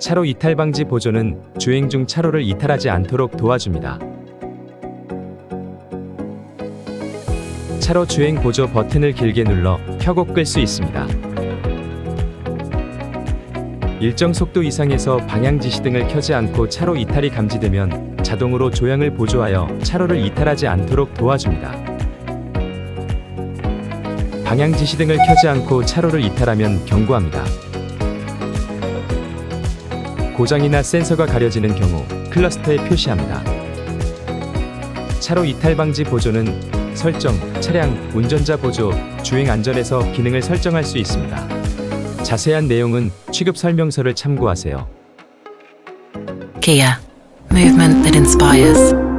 차로 이탈 방지 보조는 주행 중 차로를 이탈하지 않도록 도와줍니다. 차로 주행 보조 버튼을 길게 눌러 켜고 끌 수 있습니다. 일정 속도 이상에서 방향 지시 등을 켜지 않고 차로 이탈이 감지되면 자동으로 조향을 보조하여 차로를 이탈하지 않도록 도와줍니다. 방향 지시 등을 켜지 않고 차로를 이탈하면 경고합니다. 고장이나 센서가 가려지는 경우 클러스터에 표시합니다. 차로 이탈 방지 보조는 설정, 차량, 운전자 보조, 주행 안전에서 기능을 설정할 수 있습니다. 자세한 내용은 취급 설명서를 참고하세요. Kia, movement that inspires.